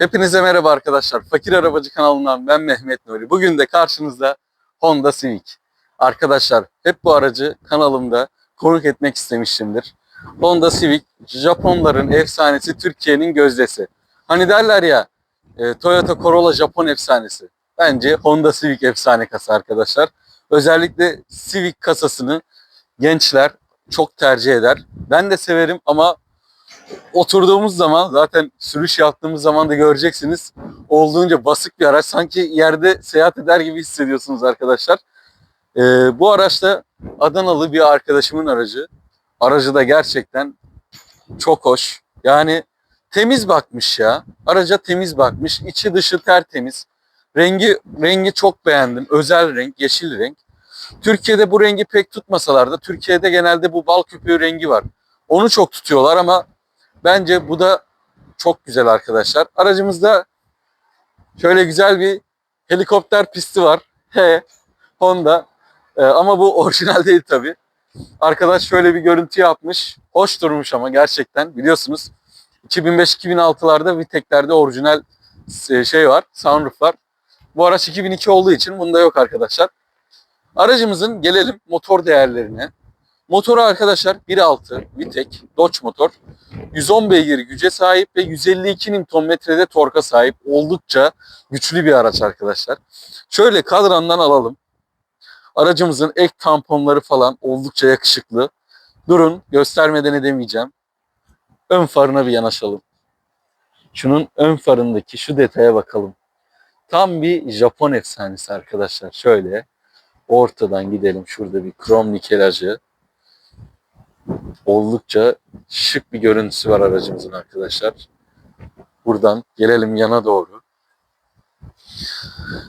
Hepinize merhaba arkadaşlar. Fakir Arabacı kanalından ben Mehmet Nuri. Bugün de karşınızda Honda Civic. Arkadaşlar hep bu aracı kanalımda konuk etmek istemiştimdir. Honda Civic, Japonların efsanesi, Türkiye'nin gözdesi. Hani derler ya e, Toyota Corolla Japon efsanesi. Bence Honda Civic efsane kasa arkadaşlar. Özellikle Civic kasasını gençler çok tercih eder. Ben de severim ama oturduğumuz zaman zaten sürüş yaptığımız zaman da göreceksiniz. Olduğunca basık bir araç. Sanki yerde seyahat eder gibi hissediyorsunuz arkadaşlar. Ee, bu araçta Adanalı bir arkadaşımın aracı. Aracı da gerçekten çok hoş. Yani temiz bakmış ya. Araca temiz bakmış. İçi dışı tertemiz. Rengi rengi çok beğendim. Özel renk, yeşil renk. Türkiye'de bu rengi pek tutmasalar da Türkiye'de genelde bu bal köpüğü rengi var. Onu çok tutuyorlar ama Bence bu da çok güzel arkadaşlar. Aracımızda şöyle güzel bir helikopter pisti var. He, Honda. Ee, ama bu orijinal değil tabi. Arkadaş şöyle bir görüntü yapmış. Hoş durmuş ama gerçekten biliyorsunuz. 2005-2006'larda Vitek'lerde orijinal e, şey var, sunroof var. Bu araç 2002 olduğu için bunda yok arkadaşlar. Aracımızın gelelim motor değerlerine. Motoru arkadaşlar 1.6 Vitek Dodge motor. 110 beygir güce sahip ve 152 Nm'de torka sahip. Oldukça güçlü bir araç arkadaşlar. Şöyle kadrandan alalım. Aracımızın ek tamponları falan oldukça yakışıklı. Durun göstermeden edemeyeceğim. Ön farına bir yanaşalım. Şunun ön farındaki şu detaya bakalım. Tam bir Japon efsanesi arkadaşlar. Şöyle ortadan gidelim. Şurada bir krom nikelajı oldukça şık bir görüntüsü var aracımızın arkadaşlar. Buradan gelelim yana doğru.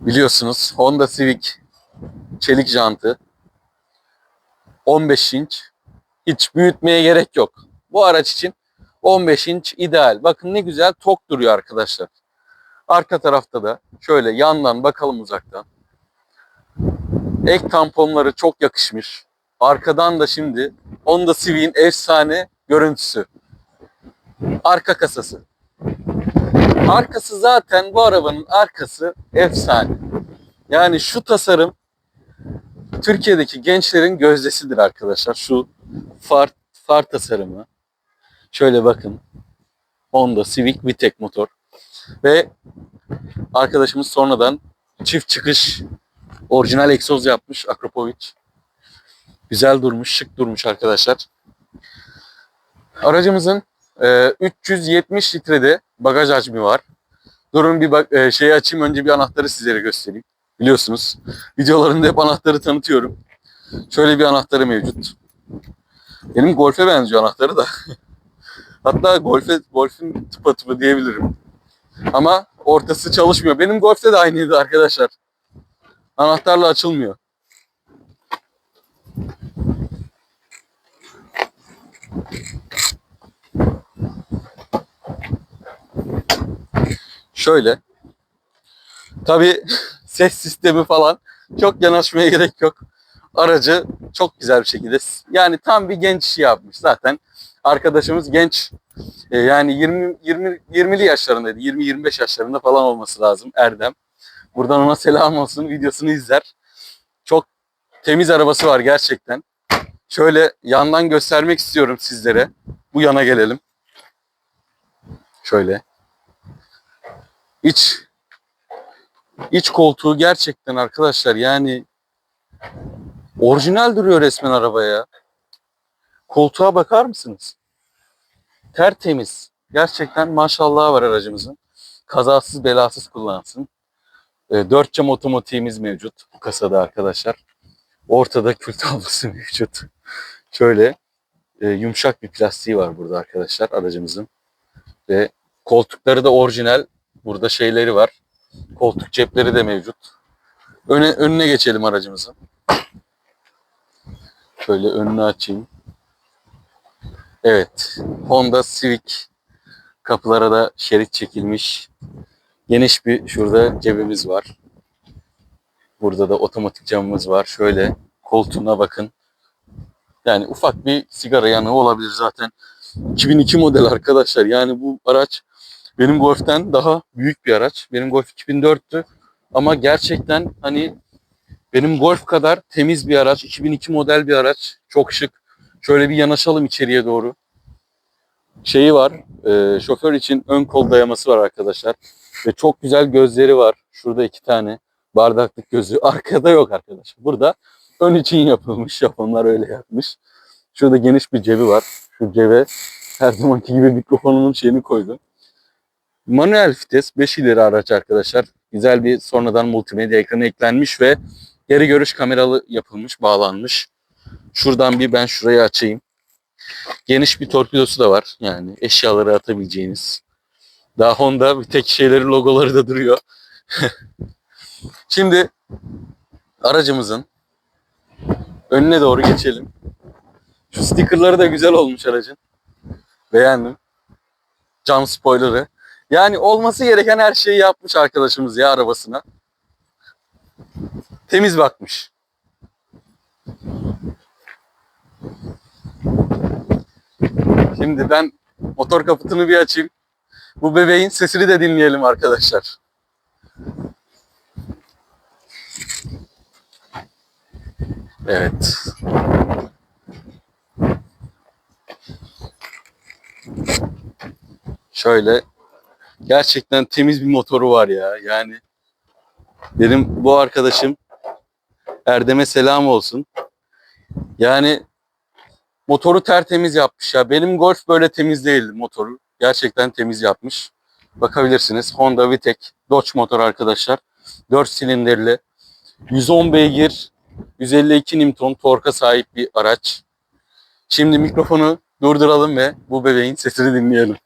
Biliyorsunuz Honda Civic çelik jantı 15 inç hiç büyütmeye gerek yok. Bu araç için 15 inç ideal. Bakın ne güzel tok duruyor arkadaşlar. Arka tarafta da şöyle yandan bakalım uzaktan. Ek tamponları çok yakışmış. Arkadan da şimdi Honda Civic'in efsane görüntüsü. Arka kasası. Arkası zaten bu arabanın arkası efsane. Yani şu tasarım Türkiye'deki gençlerin gözdesidir arkadaşlar. Şu far, far tasarımı. Şöyle bakın. Honda Civic VTEC motor. Ve arkadaşımız sonradan çift çıkış orijinal egzoz yapmış Akropovic. Güzel durmuş, şık durmuş arkadaşlar. Aracımızın e, 370 litrede bagaj hacmi var. Durun bir bak, e, şeyi açayım önce bir anahtarı sizlere göstereyim. Biliyorsunuz videolarında hep anahtarı tanıtıyorum. Şöyle bir anahtarı mevcut. Benim Golf'e benziyor anahtarı da. Hatta Golf'e Golf'ün tıpatıpı diyebilirim. Ama ortası çalışmıyor. Benim Golf'te de aynıydı arkadaşlar. Anahtarla açılmıyor. Şöyle. Tabi ses sistemi falan çok yanaşmaya gerek yok. Aracı çok güzel bir şekilde yani tam bir genç işi yapmış zaten. Arkadaşımız genç e, yani 20 20 20'li yaşlarındaydı. 20 25 yaşlarında falan olması lazım Erdem. Buradan ona selam olsun. Videosunu izler. Çok temiz arabası var gerçekten. Şöyle yandan göstermek istiyorum sizlere. Bu yana gelelim. Şöyle. İç iç koltuğu gerçekten arkadaşlar yani orijinal duruyor resmen arabaya. Koltuğa bakar mısınız? Tertemiz. Gerçekten maşallah var aracımızın. Kazasız belasız kullansın. E, 4 cam otomatiğimiz mevcut bu kasada arkadaşlar. Ortada kül tablosu mevcut. Şöyle e, yumuşak bir plastiği var burada arkadaşlar aracımızın. Ve koltukları da orijinal. Burada şeyleri var. Koltuk cepleri de mevcut. Öne, önüne geçelim aracımızın. Şöyle önünü açayım. Evet. Honda Civic. Kapılara da şerit çekilmiş. Geniş bir şurada cebimiz var. Burada da otomatik camımız var. Şöyle koltuğuna bakın. Yani ufak bir sigara yanığı olabilir zaten. 2002 model arkadaşlar. Yani bu araç Benim Golf'ten daha büyük bir araç. Benim Golf 2004'tü. Ama gerçekten hani benim Golf kadar temiz bir araç. 2002 model bir araç. Çok şık. Şöyle bir yanaşalım içeriye doğru. Şeyi var. e, şoför için ön kol dayaması var arkadaşlar. Ve çok güzel gözleri var. Şurada iki tane bardaklık gözü. Arkada yok arkadaşlar. Burada ön için yapılmış. Japonlar öyle yapmış. Şurada geniş bir cebi var. Şu cebe her zamanki gibi mikrofonumun şeyini koydum. Manuel vites 5 ileri araç arkadaşlar. Güzel bir sonradan multimedya ekranı eklenmiş ve geri görüş kameralı yapılmış, bağlanmış. Şuradan bir ben şurayı açayım. Geniş bir torpidosu da var. Yani eşyaları atabileceğiniz. Daha Honda bir tek şeyleri logoları da duruyor. Şimdi aracımızın önüne doğru geçelim. Şu stickerları da güzel olmuş aracın. Beğendim. Cam spoiler'ı. Yani olması gereken her şeyi yapmış arkadaşımız ya arabasına. Temiz bakmış. Şimdi ben motor kaputunu bir açayım. Bu bebeğin sesini de dinleyelim arkadaşlar. Evet. Şöyle gerçekten temiz bir motoru var ya. Yani benim bu arkadaşım Erdem'e selam olsun. Yani motoru tertemiz yapmış ya. Benim Golf böyle temiz değildi motoru. Gerçekten temiz yapmış. Bakabilirsiniz. Honda Vitek Dodge motor arkadaşlar. 4 silindirli. 110 beygir, 152 Newton torka sahip bir araç. Şimdi mikrofonu durduralım ve bu bebeğin sesini dinleyelim.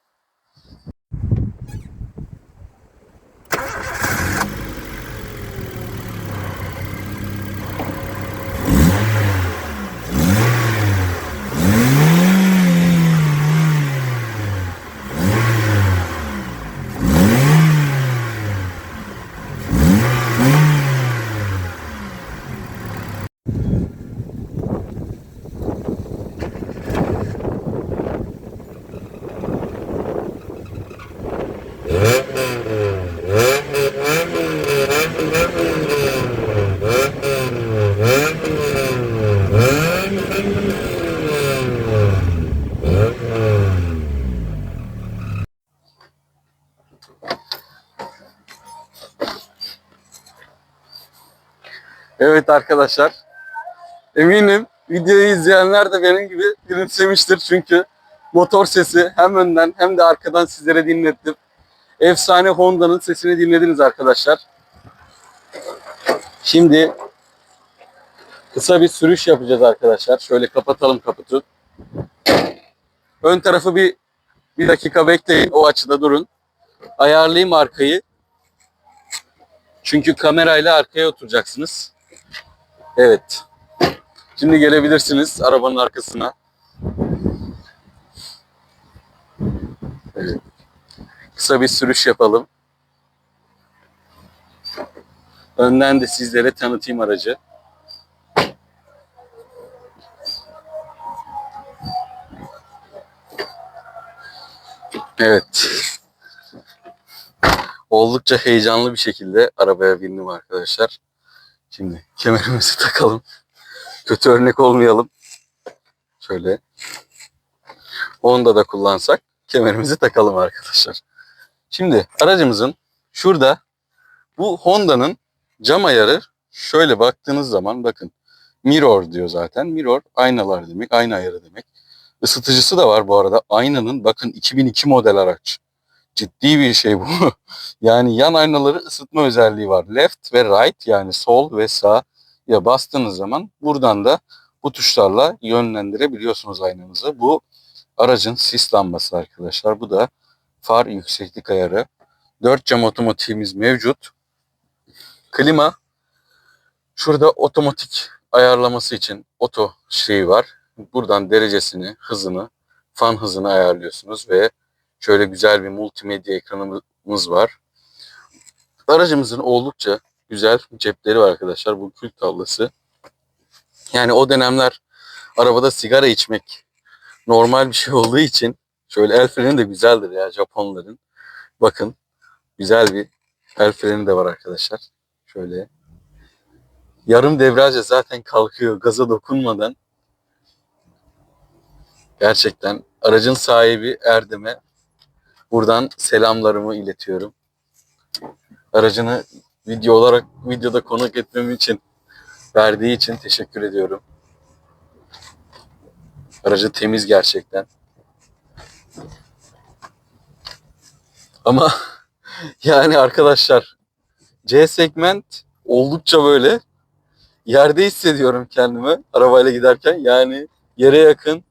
Evet arkadaşlar. Eminim videoyu izleyenler de benim gibi gülümsemiştir. Çünkü motor sesi hem önden hem de arkadan sizlere dinlettim. Efsane Honda'nın sesini dinlediniz arkadaşlar. Şimdi kısa bir sürüş yapacağız arkadaşlar. Şöyle kapatalım kaputu. Ön tarafı bir bir dakika bekleyin. O açıda durun. Ayarlayayım arkayı. Çünkü kamerayla arkaya oturacaksınız. Evet. Şimdi gelebilirsiniz arabanın arkasına. Kısa bir sürüş yapalım. Önden de sizlere tanıtayım aracı. Evet. Oldukça heyecanlı bir şekilde arabaya bindim arkadaşlar. Şimdi kemerimizi takalım. Kötü örnek olmayalım. Şöyle. Honda da kullansak kemerimizi takalım arkadaşlar. Şimdi aracımızın şurada bu Honda'nın cam ayarı şöyle baktığınız zaman bakın mirror diyor zaten. Mirror aynalar demek, ayna ayarı demek. Isıtıcısı da var bu arada. Aynanın bakın 2002 model araç. Ciddi bir şey bu. yani yan aynaları ısıtma özelliği var. Left ve right yani sol ve sağ ya bastığınız zaman buradan da bu tuşlarla yönlendirebiliyorsunuz aynanızı. Bu aracın sis lambası arkadaşlar. Bu da far yükseklik ayarı. 4 cam otomatikimiz mevcut. Klima şurada otomatik ayarlaması için oto şeyi var. Buradan derecesini, hızını, fan hızını ayarlıyorsunuz ve şöyle güzel bir multimedya ekranımız var. Aracımızın oldukça güzel cepleri var arkadaşlar. Bu kül tablası. Yani o dönemler arabada sigara içmek normal bir şey olduğu için şöyle el freni de güzeldir ya Japonların. Bakın güzel bir el freni de var arkadaşlar. Şöyle. Yarım debriyajla zaten kalkıyor gaza dokunmadan. Gerçekten aracın sahibi Erdem'e buradan selamlarımı iletiyorum. Aracını video olarak videoda konuk etmem için verdiği için teşekkür ediyorum. Aracı temiz gerçekten. Ama yani arkadaşlar C segment oldukça böyle yerde hissediyorum kendimi arabayla giderken. Yani yere yakın.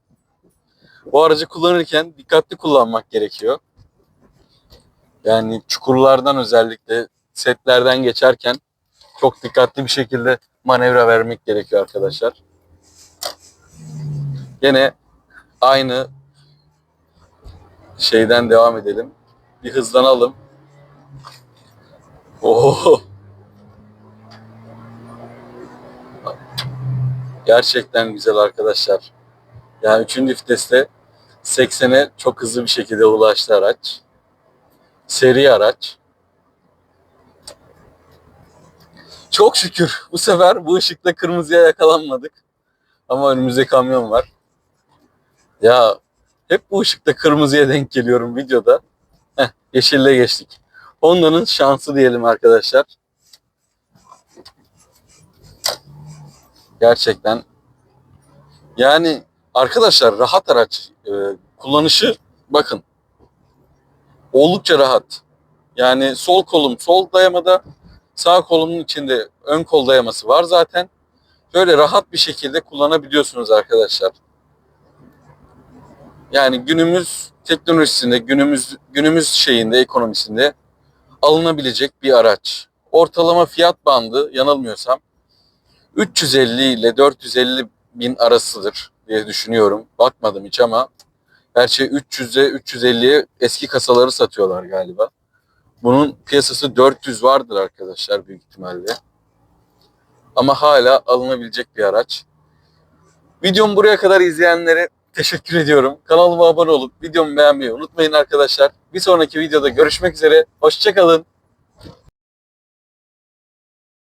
Bu aracı kullanırken dikkatli kullanmak gerekiyor. Yani çukurlardan özellikle setlerden geçerken çok dikkatli bir şekilde manevra vermek gerekiyor arkadaşlar. Yine aynı şeyden devam edelim. Bir hızlanalım. Oo. Gerçekten güzel arkadaşlar. Yani 3. viteste 80'e çok hızlı bir şekilde ulaştı araç. Seri araç. Çok şükür bu sefer bu ışıkta kırmızıya yakalanmadık. Ama önümüzde kamyon var. Ya hep bu ışıkta kırmızıya denk geliyorum videoda. Heh, yeşille geçtik. Honda'nın şansı diyelim arkadaşlar. Gerçekten. Yani arkadaşlar rahat araç. Ee, kullanışı bakın. Oldukça rahat. Yani sol kolum sol dayamada, sağ kolumun içinde ön kol dayaması var zaten. Böyle rahat bir şekilde kullanabiliyorsunuz arkadaşlar. Yani günümüz teknolojisinde, günümüz günümüz şeyinde, ekonomisinde alınabilecek bir araç. Ortalama fiyat bandı yanılmıyorsam 350 ile 450 bin arasıdır diye düşünüyorum. Bakmadım hiç ama gerçi 300'e 350'ye eski kasaları satıyorlar galiba. Bunun piyasası 400 vardır arkadaşlar büyük ihtimalle. Ama hala alınabilecek bir araç. Videomu buraya kadar izleyenlere teşekkür ediyorum. Kanalıma abone olup videomu beğenmeyi unutmayın arkadaşlar. Bir sonraki videoda görüşmek üzere. Hoşçakalın.